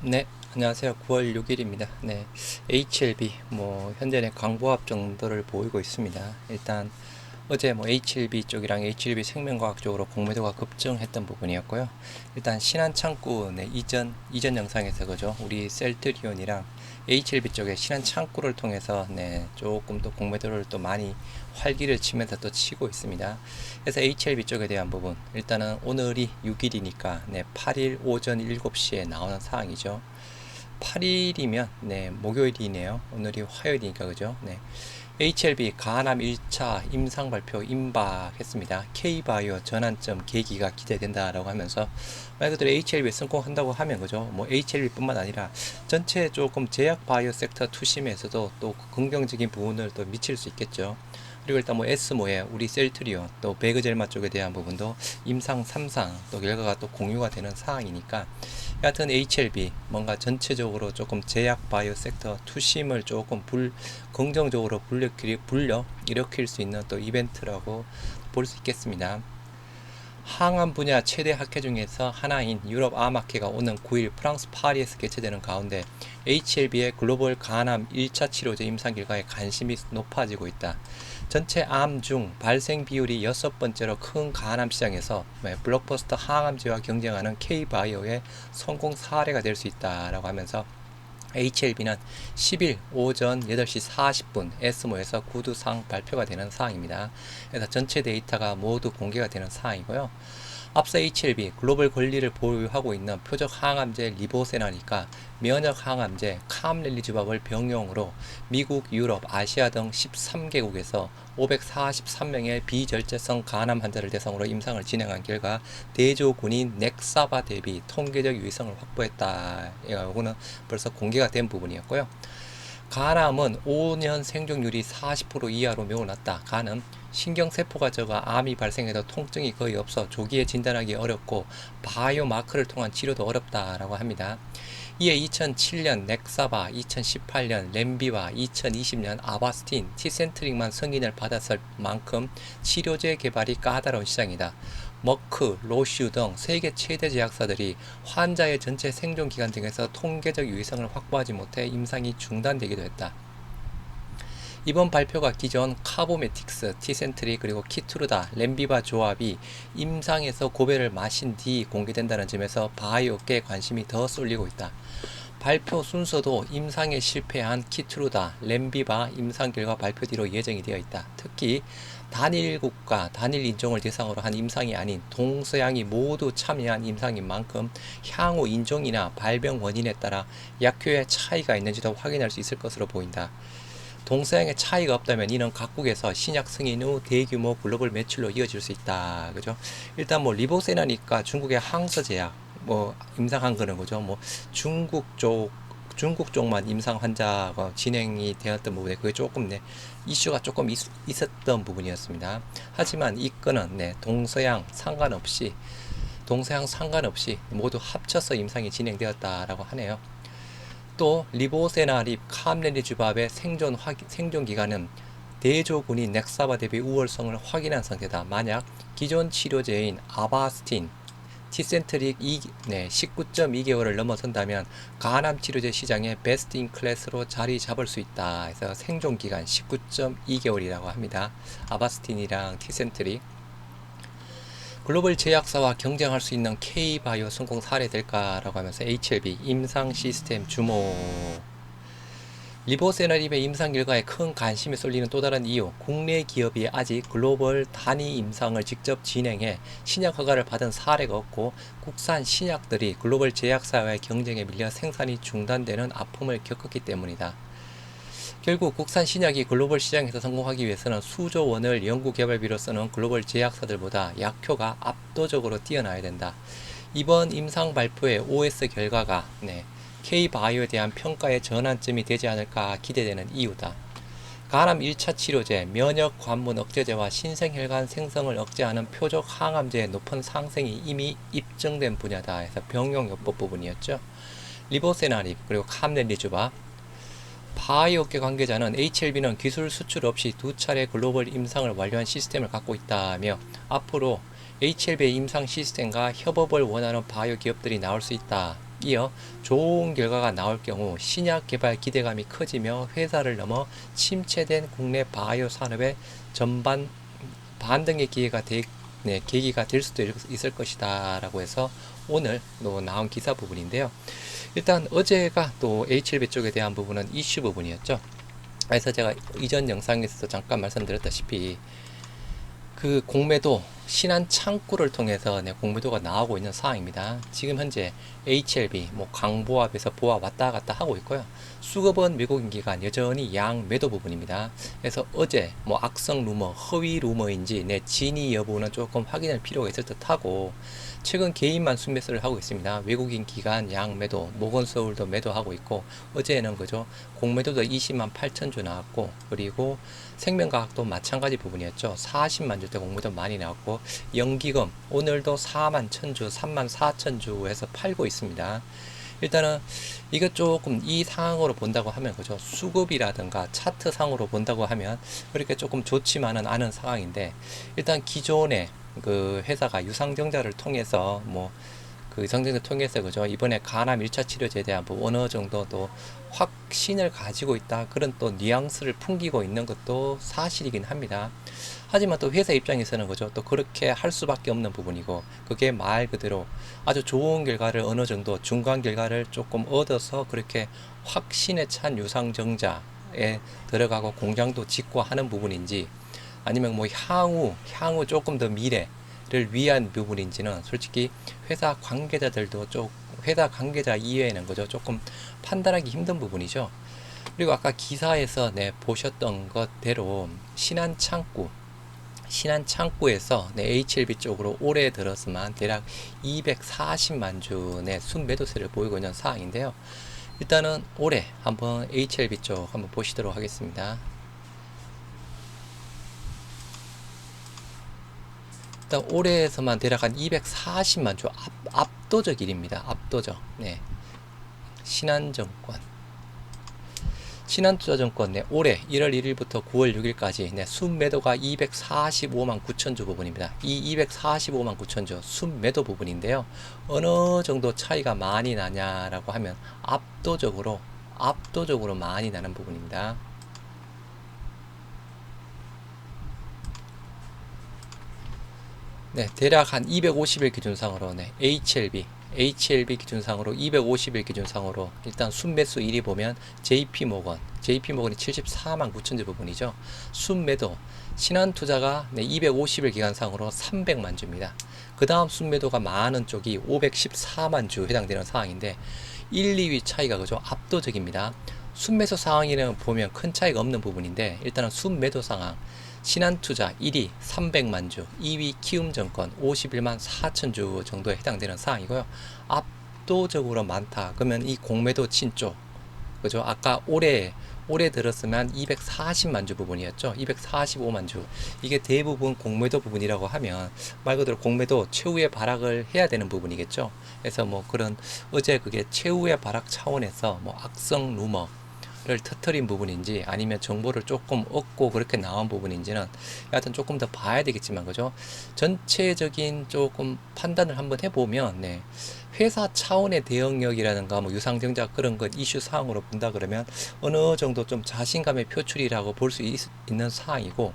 네, 안녕하세요. 9월 6일입니다. 네, HLB 뭐 현재는 강보합 정도를 보이고 있습니다. 일단 어제 뭐 HLB 쪽이랑 HLB 생명과학 쪽으로 공매도가 급증했던 부분이었고요. 일단 신한창구 네, 이전 이전 영상에서 그죠? 우리 셀트리온이랑 HLB 쪽에 신한창구를 통해서 네, 조금 또 공매도를 또 많이 활기를 치면서 또 치고 있습니다. 그래서 HLB 쪽에 대한 부분 일단은 오늘이 6일이니까 네, 8일 오전 7시에 나오는 사항이죠. 8일이면 네, 목요일이네요. 오늘이 화요일이니까 그죠? 네. HLB 가남 1차 임상 발표 임박했습니다. K바이오 전환점 계기가 기대된다라고 하면서 말 그대로 HLB 성공한다고 하면 그죠? 뭐 HLB뿐만 아니라 전체 조금 제약 바이오 섹터 투심에서도 또 긍정적인 부분을 또 미칠 수 있겠죠. 그리고 일단 뭐 에스모의 우리 셀트리온 또 베그젤마 쪽에 대한 부분도 임상 3상 또 결과가 또 공유가 되는 사항이니까 여하튼 HLB 뭔가 전체적으로 조금 제약 바이오 섹터 투심을 조금 불 긍정적으로 불려 불려 일으킬 수 있는 또 이벤트라고 볼 수 있겠습니다. 항암 분야 최대 학회 중에서 하나인 유럽 암학회가 오는 9일 프랑스 파리에서 개최되는 가운데 HLB의 글로벌 간암 1차 치료제 임상 결과에 관심이 높아지고 있다. 전체 암 중 발생 비율이 여섯 번째로 큰 간암 시장에서 네, 블록버스터 항암제와 경쟁하는 K바이오의 성공 사례가 될 수 있다라고 하면서 HLB는 10일 오전 8시 40분 에스모에서 구두상 발표가 되는 사항입니다. 그래서 전체 데이터가 모두 공개가 되는 사항이고요. 앞서 HLB 글로벌 권리를 보유하고 있는 표적 항암제 리보세나니까 면역 항암제 캄렐리주밥을 병용으로 미국, 유럽, 아시아 등 13개국에서 543명의 비절제성 간암 환자를 대상으로 임상을 진행한 결과 대조군인 넥사바 대비 통계적 유의성을 확보했다. 이거는 벌써 공개가 된 부분이었고요. 간암은 5년 생존율이 40% 이하로 매우 낮다. 간은 신경세포가 적어 암이 발생해도 통증이 거의 없어 조기에 진단하기 어렵고 바이오 마크를 통한 치료도 어렵다라고 합니다. 이에 2007년 넥사바, 2018년 렘비와 2020년 아바스틴, 티센트릭만 승인을 받았을 만큼 치료제 개발이 까다로운 시장이다. 머크, 로슈 등 세계 최대 제약사들이 환자의 전체 생존 기간 등에서 통계적 유의성을 확보하지 못해 임상이 중단되기도 했다. 이번 발표가 기존 카보메틱스, 티센트리 그리고 키투르다, 렘비바 조합이 임상에서 고배를 마신 뒤 공개된다는 점에서 바이오계 관심이 더 쏠리고 있다. 발표 순서도 임상에 실패한 키트루다, 렘비바 임상 결과 발표 뒤로 예정이 되어 있다. 특히 단일 국가, 단일 인종을 대상으로 한 임상이 아닌 동서양이 모두 참여한 임상인 만큼 향후 인종이나 발병 원인에 따라 약효의 차이가 있는지도 확인할 수 있을 것으로 보인다. 동서양의 차이가 없다면 이는 각국에서 신약 승인 후 대규모 글로벌 매출로 이어질 수 있다. 그죠? 일단 뭐 리보세나니까 중국의 항서제약 뭐 임상한 거는 거죠. 뭐 중국 쪽 중국 쪽만 임상 환자가 진행이 되었던 부분에 그게 조금 네 이슈가 조금 있, 었던 부분이었습니다. 하지만 이 건은 네 동서양 상관없이 동서양 상관없이 모두 합쳐서 임상이 진행되었다라고 하네요. 또 리보세나립 캄레리주밥의 생존 확, 생존 기간은 대조군이 넥사바 대비 우월성을 확인한 상태다. 만약 기존 치료제인 아바스틴, 티센트릭 2, 네, 19.2개월을 넘어선다면 간암 치료제 시장의 베스트 인 클래스로 자리 잡을 수 있다. 그래서 생존 기간 19.2개월이라고 합니다. 아바스틴이랑 티센트릭 글로벌 제약사와 경쟁할 수 있는 K바이오 성공 사례 될까라고 하면서 HLB 임상 시스템 주목 리보세나립의 임상 결과에 큰 관심이 쏠리는 또 다른 이유, 국내 기업이 아직 글로벌 단위 임상을 직접 진행해 신약 허가를 받은 사례가 없고 국산 신약들이 글로벌 제약사와의 경쟁에 밀려 생산이 중단되는 아픔을 겪었기 때문이다. 결국 국산 신약이 글로벌 시장에서 성공하기 위해서는 수조 원을 연구 개발비로 쓰는 글로벌 제약사들보다 약효가 압도적으로 뛰어나야 된다. 이번 임상 발표의 OS 결과가 네, K바이오에 대한 평가의 전환점이 되지 않을까 기대되는 이유다. 간암 1차 치료제, 면역 관문 억제제와 신생혈관 생성을 억제하는 표적 항암제의 높은 상승이 이미 입증된 분야다 해서 병용요법 부분이었죠. 리보세나립 그리고 캄렐리주바 바이오계 관계자는 HLB는 기술 수출 없이 두 차례 글로벌 임상을 완료한 시스템을 갖고 있다며 앞으로 HLB의 임상 시스템과 협업을 원하는 바이오 기업들이 나올 수 있다. 이어 좋은 결과가 나올 경우 신약 개발 기대감이 커지며 회사를 넘어 침체된 국내 바이오 산업의 전반 반등의 기회가 되, 네, 계기가 될 수도 있을 것이다 라고 해서 오늘 또 나온 기사 부분인데요. 일단 어제가 또 H7B 쪽에 대한 부분은 이슈 부분이었죠. 그래서 제가 이전 영상에서도 잠깐 말씀드렸다시피 그 공매도 신한 창구를 통해서 네, 공매도가 나오고 있는 상황입니다. 지금 현재 HLB 뭐 강보합에서 보합 왔다 갔다 하고 있고요. 수급은 미국인 기간 여전히 양 매도 부분입니다. 그래서 어제 뭐 악성 루머, 허위 루머인지 내 진위 여부는 조금 확인할 필요가 있을 듯하고 최근 개인만 순매수를 하고 있습니다. 외국인 기관 양 매도, 모건서울도 매도하고 있고 어제는 그죠 공매도도 20만 8천 주 나왔고 그리고 생명과학도 마찬가지 부분이었죠. 40만 주대 공매도 많이 나왔고 연기금 오늘도 4만 천주, 3만 4천 주에서 팔고 있습니다. 일단은 이거 조금 이 상황으로 본다고 하면 그죠 수급이라든가 차트 상으로 본다고 하면 그렇게 조금 좋지만은 않은 상황인데 일단 기존에 그 회사가 유상증자를 통해서 뭐 그 유상증자 통해서 그죠? 이번에 간암 1차 치료제에 대한 뭐 어느 정도 또 확신을 가지고 있다. 그런 또 뉘앙스를 풍기고 있는 것도 사실이긴 합니다. 하지만 또 회사 입장에서는 그죠? 또 그렇게 할 수밖에 없는 부분이고 그게 말 그대로 아주 좋은 결과를 어느 정도 중간 결과를 조금 얻어서 그렇게 확신에 찬 유상증자에 들어가고 공장도 짓고 하는 부분인지 아니면 뭐 향후 향후 조금 더 미래 를 위한 부분인지는 솔직히 회사 관계자들도 좀 회사 관계자 이외에는 그죠 조금 판단하기 힘든 부분이죠. 그리고 아까 기사에서 네, 보셨던 것대로 신한 창구 신한 창구에서 네, HLB 쪽으로 올해 들어서만 대략 240만 주의 순매도세를 보이고 있는 상황인데요. 일단은 올해 한번 HLB 쪽 한번 보시도록 하겠습니다. 일단 올해에서만 대략 한 240만 주 압, 압도적 일입니다. 압도적. 네. 신한증권. 신한투자증권 네, 올해 1월 1일부터 9월 6일까지 네, 순매도가 245만 9천 주 부분입니다. 이 245만 9천 주 순매도 부분인데요. 어느 정도 차이가 많이 나냐라고 하면 압도적으로 압도적으로 많이 나는 부분입니다. 네, 대략 한 250일 기준상으로 네, HLB HLB 기준상으로 250일 기준상으로 일단 순매수 1위 보면 JP모건 JP모건이 74만 9천 주 부분이죠. 순매도 신한 투자가 네, 250일 기간상으로 300만 주입니다. 그 다음 순매도가 많은 쪽이 514만 주 해당되는 상황인데 1, 2위 차이가 그죠 압도적입니다. 순매수 상황에는 보면 큰 차이가 없는 부분인데 일단은 순매도 상황 신한투자 1위 300만 주, 2위 키움증권 51만 4천 주 정도에 해당되는 사항이고요. 압도적으로 많다. 그러면 이 공매도 친쪽, 그죠? 아까 올해 올해 들었으면 240만 주 부분이었죠. 245만 주. 이게 대부분 공매도 부분이라고 하면 말 그대로 공매도 최후의 발악을 해야 되는 부분이겠죠. 그래서 뭐 그런 어제 그게 최후의 발악 차원에서 뭐 악성 루머 를 터트린 부분인지 아니면 정보를 조금 얻고 그렇게 나온 부분인지는 여하튼 조금 더 봐야 되겠지만 그죠? 전체적인 조금 판단을 한번 해보면 네. 회사 차원의 대응력이라든가 뭐 유상증자 그런 것 이슈 사항으로 본다 그러면 어느 정도 좀 자신감의 표출이라고 볼 수 있는 사항이고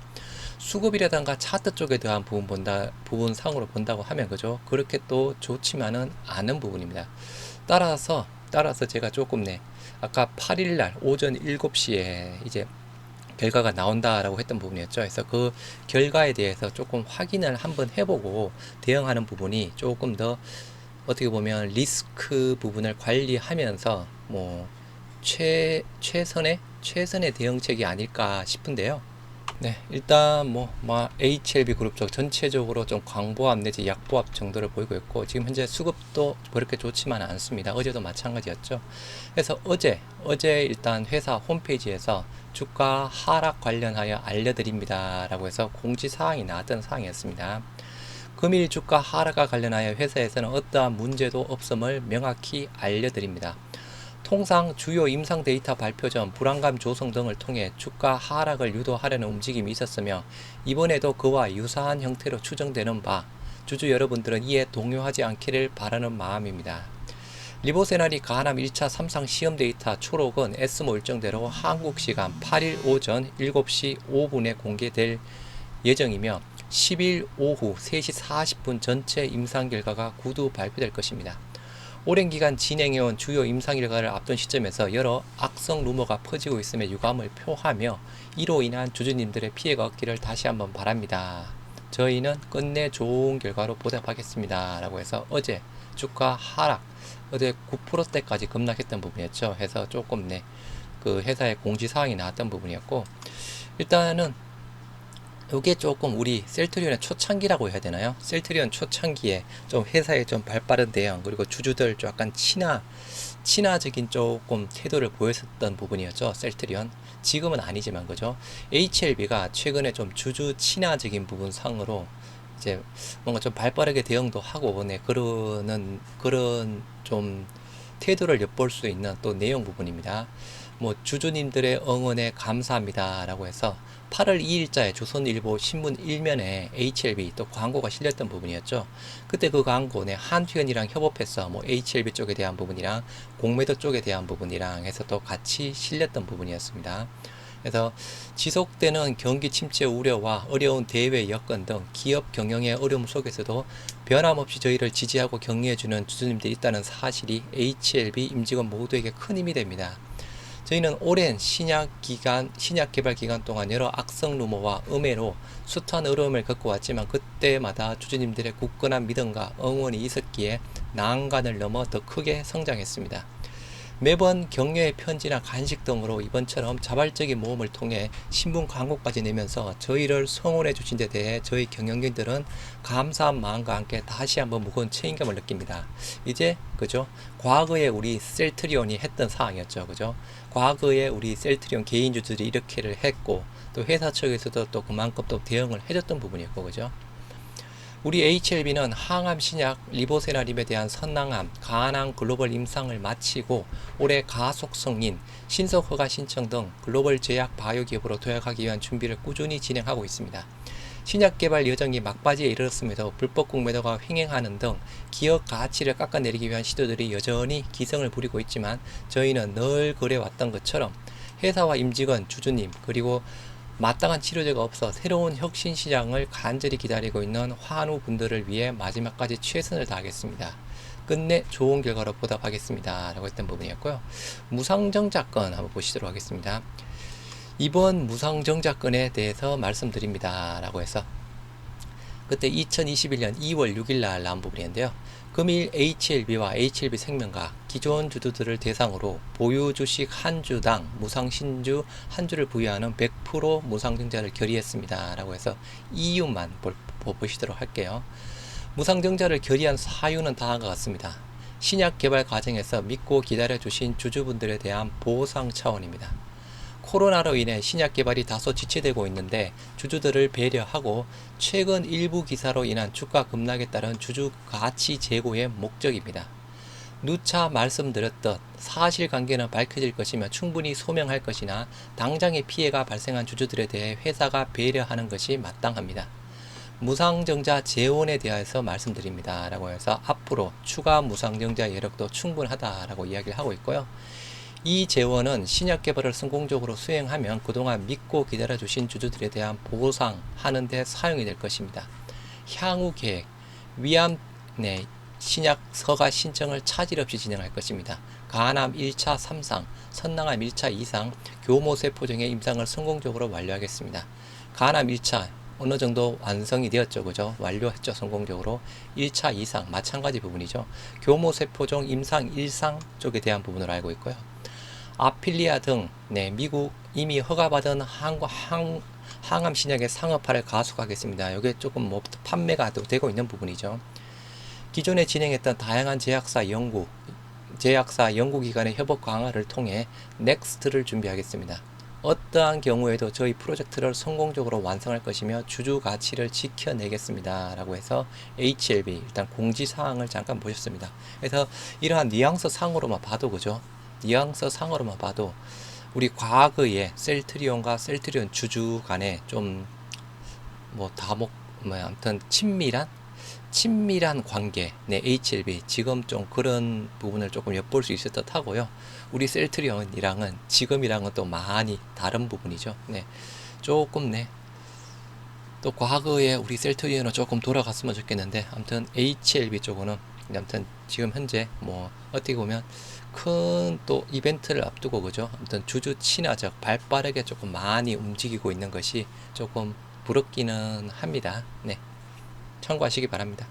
수급이라든가 차트 쪽에 대한 부분 본다 부분 상으로 본다고 하면 그죠? 그렇게 또 좋지만은 않은 부분입니다. 따라서 따라서 제가 조금 네 아까 8일 날 오전 7시에 이제 결과가 나온다라고 했던 부분이었죠. 그래서 그 결과에 대해서 조금 확인을 한번 해보고 대응하는 부분이 조금 더 어떻게 보면 리스크 부분을 관리하면서 뭐 최, 최선의 최선의 대응책이 아닐까 싶은데요. 네, 일단 뭐, 뭐 HLB 그룹 쪽 전체적으로 좀 광보합 내지 약보합 정도를 보이고 있고 지금 현재 수급도 그렇게 좋지만 않습니다. 어제도 마찬가지였죠. 그래서 어제 어제 일단 회사 홈페이지에서 주가 하락 관련하여 알려드립니다라고 해서 공지 사항이 나왔던 사항이었습니다. 금일 주가 하락과 관련하여 회사에서는 어떠한 문제도 없음을 명확히 알려드립니다. 통상 주요 임상 데이터 발표 전 불안감 조성 등을 통해 주가 하락을 유도하려는 움직임이 있었으며 이번에도 그와 유사한 형태로 추정되는 바 주주 여러분들은 이에 동요하지 않기를 바라는 마음입니다. 리보세나리 가남 1차 3상 시험 데이터 초록은 S모 일정대로 한국 시간 8일 오전 7시 5분에 공개될 예정이며 10일 오후 3시 40분 전체 임상 결과가 구두 발표될 것입니다. 오랜 기간 진행해온 주요 임상 결과를 앞둔 시점에서 여러 악성 루머가 퍼지고 있음에 유감을 표하며 이로 인한 주주님들의 피해가 없기를 다시 한번 바랍니다. 저희는 끝내 좋은 결과로 보답하겠습니다. 라고 해서 어제 주가 하락, 어제 9%대까지 급락했던 부분이었죠. 해서 조금 네, 그 회사의 공지사항이 나왔던 부분이었고, 일단은 이게 조금 우리 셀트리온의 초창기라고 해야 되나요? 셀트리온 초창기에 좀 회사에 좀 발빠른 대응 그리고 주주들 좀 약간 친화 친화적인 조금 태도를 보였었던 부분이었죠. 셀트리온 지금은 아니지만 그죠? HLB가 최근에 좀 주주 친화적인 부분 상으로 이제 뭔가 좀 발빠르게 대응도 하고 네 그러는 그런 좀 태도를 엿볼 수 있는 또 내용 부분입니다. 뭐 주주님들의 응원에 감사합니다라고 해서 8월 2일자에 조선일보 신문 일면에 HLB 또 광고가 실렸던 부분이었죠. 그때 그 광고에 한휘연이랑 협업해서 뭐 HLB 쪽에 대한 부분이랑 공매도 쪽에 대한 부분이랑 해서 또 같이 실렸던 부분이었습니다. 그래서 지속되는 경기 침체 우려와 어려운 대외 여건 등 기업 경영의 어려움 속에서도 변함없이 저희를 지지하고 격려해주는 주주님들이 있다는 사실이 HLB 임직원 모두에게 큰 힘이 됩니다. 저희는 오랜 신약 기간, 신약 개발 기간 동안 여러 악성 루머와 음해로 숱한 어려움을 겪고 왔지만 그때마다 주주님들의 굳건한 믿음과 응원이 있었기에 난간을 넘어 더 크게 성장했습니다. 매번 격려의 편지나 간식 등으로 이번처럼 자발적인 모험을 통해 신문 광고까지 내면서 저희를 성원해 주신 데 대해 저희 경영진들은 감사한 마음과 함께 다시 한번 무거운 책임감을 느낍니다. 이제 그죠? 과거에 우리 셀트리온이 했던 사항이었죠. 그죠? 과거에 우리 셀트리온 개인주들이 이렇게를 했고 또 회사 측에서도 또 그만큼 또 대응을 해줬던 부분이었고 그죠? 우리 HLB는 항암 신약 리보세라림에 대한 선낭암, 가항 글로벌 임상을 마치고 올해 가속성인, 신속 허가 신청 등 글로벌 제약 바이오 기업으로 도약하기 위한 준비를 꾸준히 진행하고 있습니다. 신약 개발 여정이 막바지에 이르렀음에도 불법 공매도가 횡행하는 등 기업 가치를 깎아내리기 위한 시도들이 여전히 기승을 부리고 있지만 저희는 늘 그래왔던 것처럼 회사와 임직원, 주주님 그리고 마땅한 치료제가 없어 새로운 혁신 시장을 간절히 기다리고 있는 환우 분들을 위해 마지막까지 최선을 다하겠습니다. 끝내 좋은 결과로 보답하겠습니다. 라고 했던 부분이었고요. 무상정자권 한번 보시도록 하겠습니다. 이번 무상정자권에 대해서 말씀드립니다. 라고 해서 그때 2021년 2월 6일 날 나온 부분인데요. 금일 HLB와 HLB 생명과 기존 주주들을 대상으로 보유 주식 한 주당 무상 신주 한 주를 부여하는 100% 무상증자를 결의했습니다. 라고 해서 이유만 볼, 보시도록 할게요. 무상증자를 결의한 사유는 다음과 같습니다. 신약 개발 과정에서 믿고 기다려 주신 주주분들에 대한 보상 차원입니다. 코로나로 인해 신약 개발이 다소 지체되고 있는데 주주들을 배려하고 최근 일부 기사로 인한 주가 급락에 따른 주주 가치 제고의 목적입니다. 누차 말씀드렸듯 사실관계는 밝혀질 것이며 충분히 소명할 것이나 당장의 피해가 발생한 주주들에 대해 회사가 배려하는 것이 마땅합니다. 무상정자 재원에 대해서 말씀드립니다. 라고 해서 앞으로 추가 무상정자 여력도 충분하다라고 이야기를 하고 있고요. 이 재원은 신약 개발을 성공적으로 수행하면 그동안 믿고 기다려 주신 주주들에 대한 보상하는 데 사용이 될 것입니다. 향후 계획, 위암 내 신약 서가 신청을 차질 없이 진행할 것입니다. 가암 1차 3상, 선낭암 1차 2상, 교모세포종의 임상을 성공적으로 완료하겠습니다. 가암 1차 어느 정도 완성이 되었죠. 그죠? 완료했죠. 성공적으로. 1차 2상 마찬가지 부분이죠. 교모세포종 임상 1상 쪽에 대한 부분을 알고 있고요. 아필리아 등 네, 미국 이미 허가받은 항, 항, 항암 신약의 상업화를 가속하겠습니다. 이게 조금 뭐 판매가 되고 있는 부분이죠. 기존에 진행했던 다양한 제약사 연구, 제약사 연구기관의 협업 강화를 통해 넥스트를 준비하겠습니다. 어떠한 경우에도 저희 프로젝트를 성공적으로 완성할 것이며 주주 가치를 지켜내겠습니다. 라고 해서 HLB 일단 공지사항을 잠깐 보셨습니다. 그래서 이러한 뉘앙스 상으로만 봐도 그죠? 뉘앙스 상으로만 봐도 우리 과거에 셀트리온과 셀트리온 주주 간에 좀 뭐 다목 뭐 아무튼 친밀한 친밀한 관계, 네, HLB 지금 좀 그런 부분을 조금 엿볼 수 있을 듯 하고요. 우리 셀트리온이랑은 지금이랑은 또 많이 다른 부분이죠. 네, 조금 네. 또 과거에 우리 셀트리온은 조금 돌아갔으면 좋겠는데 아무튼 HLB 쪽으로는 아무튼 지금 현재 뭐 어떻게 보면 큰 또 이벤트를 앞두고 그죠? 아무튼 주주 친화적 발빠르게 조금 많이 움직이고 있는 것이 조금 부럽기는 합니다. 네. 참고하시기 바랍니다